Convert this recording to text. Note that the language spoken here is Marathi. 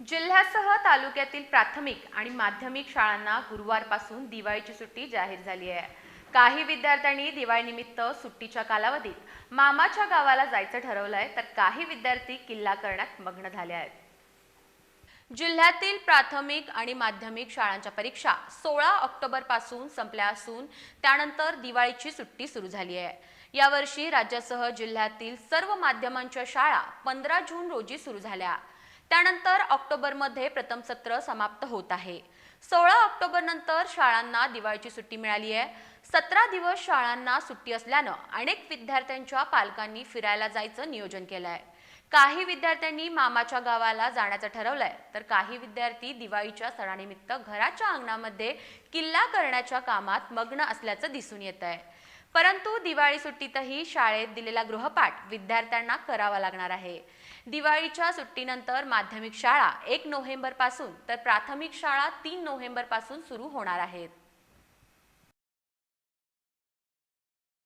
जिल्ह्यासह तालुक्यातील प्राथमिक आणि माध्यमिक शाळांना गुरुवारपासून दिवाळीची सुट्टी जाहीर झाली आहे. काही विद्यार्थ्यांनी दिवाळीनिमित्त सुट्टीच्या कालावधीत मामाच्या गावाला जायचं ठरवलंय तर काही विद्यार्थी किल्ला करण्यात मग्न झाले आहेत. जिल्ह्यातील प्राथमिक आणि माध्यमिक शाळांच्या परीक्षा सोळा ऑक्टोबरपासून संपल्या असून त्यानंतर दिवाळीची सुट्टी सुरू झाली आहे. यावर्षी राज्यासह जिल्ह्यातील सर्व माध्यमांच्या शाळा पंधरा जून रोजी सुरू झाल्या. त्यानंतर ऑक्टोबरमध्ये प्रथम सत्र समाप्त होत आहे. सोळा ऑक्टोबर नंतर शाळांना दिवाळीची सुट्टी मिळाली आहे. सतरा दिवस शाळांना सुट्टी असल्यानं अनेक विद्यार्थ्यांच्या पालकांनी फिरायला जायचं नियोजन केलं आहे काही विद्यार्थ्यांनी मामाच्या गावाला जाण्याचं ठरवलंय तर काही विद्यार्थी दिवाळीच्या सणानिमित्त घराच्या अंगणामध्ये किल्ला करण्याच्या कामात मग्न असल्याचं दिसून येत आहे परंतु दिवाळी सुट्टीतही शाळेत दिलेला गृहपाठ विद्यार्थ्यांना करावा लागणार आहे. दिवाळीच्या सुट्टीनंतर माध्यमिक शाळा एक नोव्हेंबरपासून तर प्राथमिक शाळा तीन नोव्हेंबरपासून सुरू होणार आहेत.